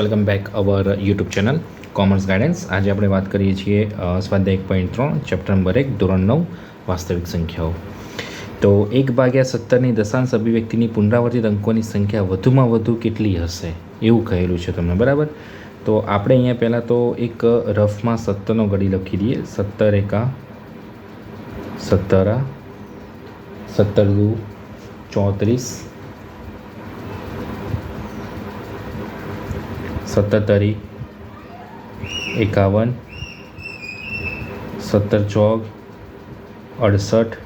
Welcome back our YouTube channel commerce guidance આજે આપણે વાત કરીએ છીએ સ્વાધ્યાય એક પોઈન્ટ ત્રણ ચેપ્ટર નંબર એક, ધોરણ નવ, વાસ્તવિક સંખ્યાઓ. તો એક ભાગ્યા સત્તરની દશાંશ અભિવ્યક્તિની પુનરાવર્તિત અંકોની સંખ્યા વધુમાં વધુ કેટલી હશે? એવું કહેલું છે તમને, બરાબર? તો આપણે અહીંયા પહેલાં તો એક રફમાં સત્તરનો ગળી લખી દઈએ. સત્તર એકા, સત્તરા સત્તર દુ, ચોત્રીસ સત્તરી એકાવન, સત્તર ચોક અડસઠ,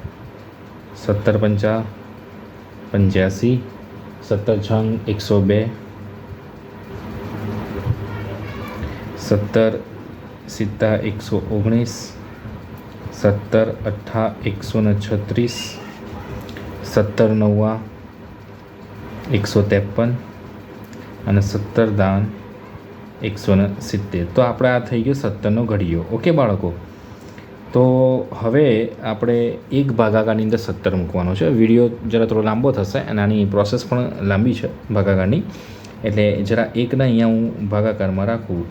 સત્તર પંચા, પંચ્યાસી, સત્તર છંગ, એકસો બે, સત્તર સિત્તા, એકસો ઓગણીસ, સત્તર અઠ્ઠા, એકસો ને છત્રીસ, સત્તર નવ્વા, એકસો ત્રેપન અને સત્તર દાન એકસો ને સિત્તેર. તો આપણે આ થઈ ગયો સત્તરનો ઘડીયો. ઓકે, બાળકો? તો હવે આપણે એક ભાગાકારની અંદર સત્તર મૂકવાનો છે. વીડિયો જરા થોડો લાંબો થશે અને આની પ્રોસેસ પણ લાંબી છે ભાગાકારની. એટલે જરા એકના અહીંયા હું ભાગાકારમાં રાખું.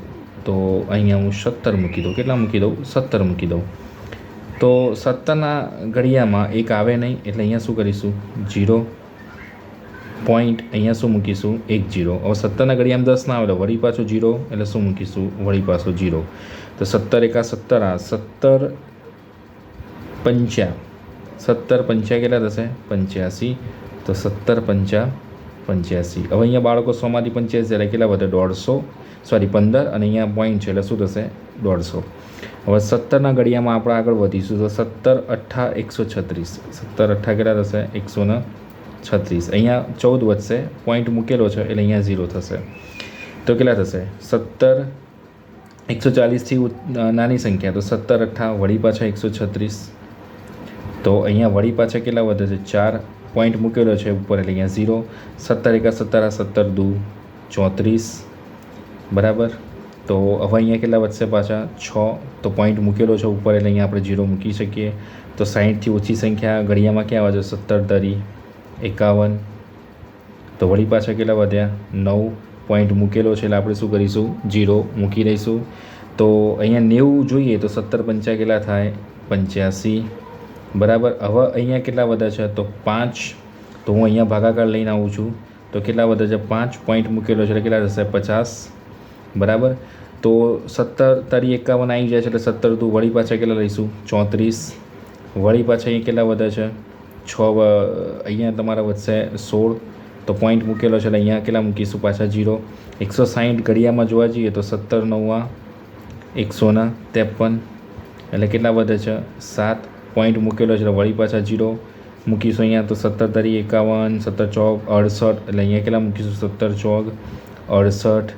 તો અહીંયા હું સત્તર મૂકી દઉં. કેટલા મૂકી દઉં? સત્તર મૂકી દઉં. તો સત્તરના ઘડિયામાં એક આવે નહીં. એટલે અહીંયા શું કરીશું? જીરો. પોઈન્ટ અહીંયા શું મૂકીશું? એક જીરો. હવે સત્તરના ઘડિયામાં દસ ના આવે એટલે વળી પાછું જીરો એટલે શું મૂકીશું? વળી પાછો જીરો. તો સત્તર એકા સત્તર આ સત્તર પંચા. સત્તર પંચ્યા કેટલા થશે? પંચ્યાસી. તો સત્તર પંચા પંચ્યાસી. હવે અહીંયા બાળકો સોમાંથી પંચ્યાસી એટલે કેટલા વધે? દોઢસો. સોરી પંદર. અને અહીંયા પોઈન્ટ છે એટલે શું થશે? દોઢસો. હવે સત્તરના ઘડિયામાં આપણે આગળ વધીશું. તો સત્તર અઠ્ઠા એકસો છત્રીસ. સત્તર અઠ્ઠા કેટલા થશે? એકસો ને છત્રીસ. અહીંયા ચૌદ વધશે પોઈન્ટ મૂકેલો છે એટલે અહીંયા ઝીરો થશે. તો કેટલા થશે? સત્તર, એકસો ચાલીસથી નાની સંખ્યા. તો સત્તર અઠ્ઠા વળી પાછા એકસો છત્રીસ. તો અહીંયા વળી પાછા કેટલા વધે છે? ચાર. પોઈન્ટ મૂકેલો છે ઉપર એટલે અહીંયા ઝીરો સત્તર એકા સત્તર સત્તર દુ, ચોત્રીસ. બરાબર? તો હવે અહીંયા કેટલા વધશે પાછા? છ. તો પોઈન્ટ મૂકેલો છે ઉપર એટલે અહીંયા આપણે ઝીરો મૂકી શકીએ. તો સાહીઠથી ઓછી સંખ્યા ઘડિયામાં ક્યાં આવે છે? સત્તર તરી એકાવન. તો વળી પાછા કેટલા વધ્યા? નવ પોઈન્ટ મૂકેલો છે એટલે આપણે શું કરીશું? જીરો મૂકી દઈશું. તો અહીંયા નેવું જોઈએ તો સત્તર પંચા કેટલા થાય? પંચ્યાસી. બરાબર? હવે અહીંયા કેટલા વધ્યા છે? તો પાંચ. તો હું અહીંયા ભાગાકાર લઈને આવું છું. તો કેટલા વધે છે? પાંચ પોઈન્ટ મૂકેલો છે એટલે કેટલા થશે? પચાસ. બરાબર? તો સત્તર તારી એકાવન આવી જાય છે એટલે સત્તર તું વળી પાછા કેટલા લઈશું? ચોત્રીસ. વળી પાછા અહીંયા કેટલા વધે છે? છ અહીંયા તમારા વધશે સોળ, તો પોઈન્ટ મૂકેલો છે, એટલે અહીંયા કેટલા મૂકીશું? પાછા જીરો એકસો સાહીઠ ઘડિયામાં જોવા જઈએ તો સત્તર, નવ્વા એકસોના ત્રેપન. એટલે કેટલા વધે છે? સાત. પોઈન્ટ મૂકેલો છે, એટલે વળી પાછા જીરો મૂકીશું અહીંયા તો સત્તર તરી એકાવન, સત્તર ચોક, અડસઠ. એટલે અહીંયા કેટલા મૂકીશું? સત્તર ચોક, અડસઠ.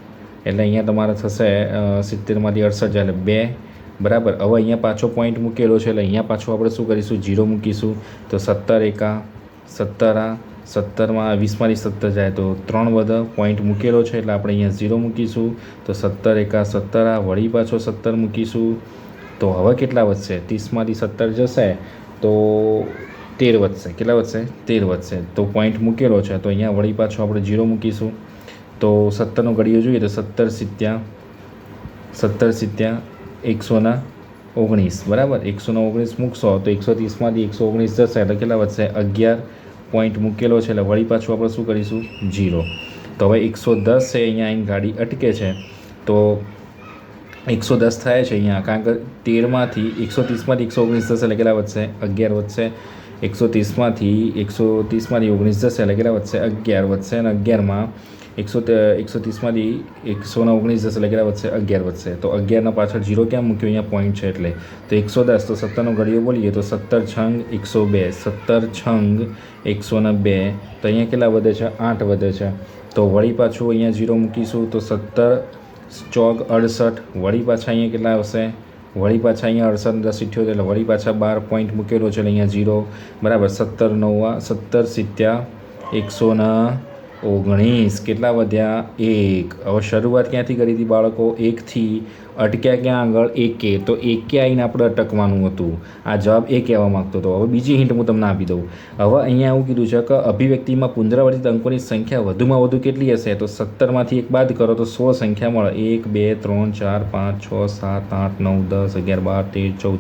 એટલે અહીંયા તમારે થશે સિત્તેરમાંથી અડસઠ જાય, એટલે બે. બરાબર. હવે અહીંયા પાછો પોઈન્ટ મૂકેલો છે, એટલે અહીંયા પાછું આપણે શું કરીશું? જીરો મૂકીશું. તો સત્તર એકા, સત્તરા, સત્તરમાં વીસમાંથી સત્તર જાય. તો ત્રણ વધ પોઈન્ટ મૂકેલો છે, એટલે આપણે અહીંયા ઝીરો મૂકીશું. તો સત્તર એકા, સત્તરા, વળી પાછો સત્તર મૂકીશું. તો હવે કેટલા વધશે? ત્રીસમાંથી સત્તર જશે. તો તેર વધશે. કેટલા વધશે? તેર વધશે. તો પોઈન્ટ મૂકેલો છે. તો અહીંયા વળી પાછો આપણે જીરો મૂકીશું. તો સત્તરનો ઘડીઓ જોઈએ તો સત્તર સિત્યા સત્તર સિત્યા એકસોના ઓગણીસ, બરાબર? એકસોના ઓગણીસ મૂકશો તો એકસો ત્રીસમાંથી એકસો ઓગણીસ જશે એટલે કેટલા વધશે? અગિયાર પોઈન્ટ મૂકેલો છે એટલે વળી પાછું આપણે શું કરીશું? જીરો તો હવે એકસો દસ છે, અહીંયા અહીં ગાડી અટકે છે. તો એકસો દસ થાય છે અહીંયા, કારણ કે તેરમાંથી એકસો ત્રીસમાંથી એકસો ઓગણીસ જશે એટલે કેટલા વધશે? અગિયાર વધશે. એકસો ત્રીસમાંથી એકસો ત્રીસમાંથી ઓગણીસ જશે એટલે કેટલા વધશે? અગિયાર વધશે અને અગિયારમાં એકસો એકસો ત્રીસમાંથી એકસોના ઓગણીસ જશે એટલે કેટલા વધશે? અગિયાર વધશે. તો અગિયારના પાછળ જીરો ક્યાં મૂક્યો? અહીંયા પોઈન્ટ છે એટલે. તો એકસો દસ, તો સત્તરનો ઘડીઓ બોલીએ તો સત્તર છંગ એકસો બે. સત્તર છંગ એકસોના બે. તો અહીંયા કેટલા વધે છે? આઠ વધે છે. તો વળી પાછું અહીંયા જીરો મૂકીશું તો સત્તર ચોક અડસઠ. વળી પાછા અહીંયા કેટલા આવશે? વળી પાછા અહીંયા અડસઠ દસ ઇઠ્યોતેર એટલે વળી પાછા બાર પોઈન્ટ મૂકેલો છે એટલે અહીંયા જીરો બરાબર. સત્તર નવ્વા, સત્તર સિત્યા, એકસોના ઓગણીસ કેટલા વધ્યા? એક. હવે શરૂઆત ક્યાંથી કરી હતી બાળકો? એકથી અટક્યા ક્યાં આગળ? એકે. તો એકે આવીને આપણે અટકવાનું હતું. આ જવાબ એ કહેવા માગતો હતો. હવે બીજી હિન્ટ હું તમને આપી દઉં. હવે અહીંયા એવું કીધું છે કે અભિવ્યક્તિમાં પુનરાવર્તિત અંકોની સંખ્યા વધુમાં વધુ કેટલી હશે? તો સત્તરમાંથી એક બાદ કરો તો સોળ સંખ્યા મળે. એક, બે, ત્રણ, ચાર, પાંચ, છ, સાત, આઠ, નવ, દસ, અગિયાર, બાર, તેર, ચૌદ,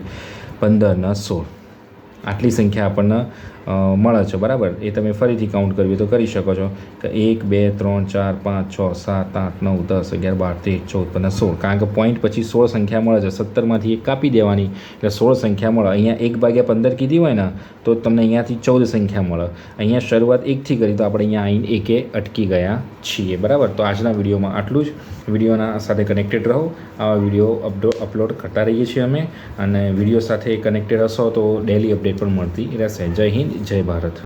પંદર, ને સોળ. આટલી સંખ્યા આપણને મળે છે, બરાબર? એ તમે ફરીથી કાઉન્ટ કરવી તો કરી શકો છો. કે એક, બે, ત્રણ, ચાર, પાંચ, છ, સાત, આઠ, નવ, દસ, અગિયાર, બાર, તેર, ચૌદ, પંદર, સોળ. કારણ કે પોઈન્ટ પછી સોળ સંખ્યા મળે છે. સત્તરમાંથી એક કાપી દેવાની. એટલે સોળ સંખ્યા મળે. અહીંયા એક ભાગ્યા પંદર કીધી હોય ને, તો તમને અહીંયાથી ચૌદ સંખ્યા મળે. અહીંયા શરૂઆત એકથી કરી, તો આપણે અહીંયા આઈને એકે અટકી ગયા છીએ. બરાબર? તો આજના વિડીયોમાં આટલું જ. વિડીયોના સાથે કનેક્ટેડ રહો. આવા વીડિયો અપડો અપલોડ કરતા રહીએ છીએ અમે. અને વીડિયો સાથે કનેક્ટેડ હશો તો ડેલી અપડેટ પણ મળતી રહેશે. જય હિન્દ. જય ભારત.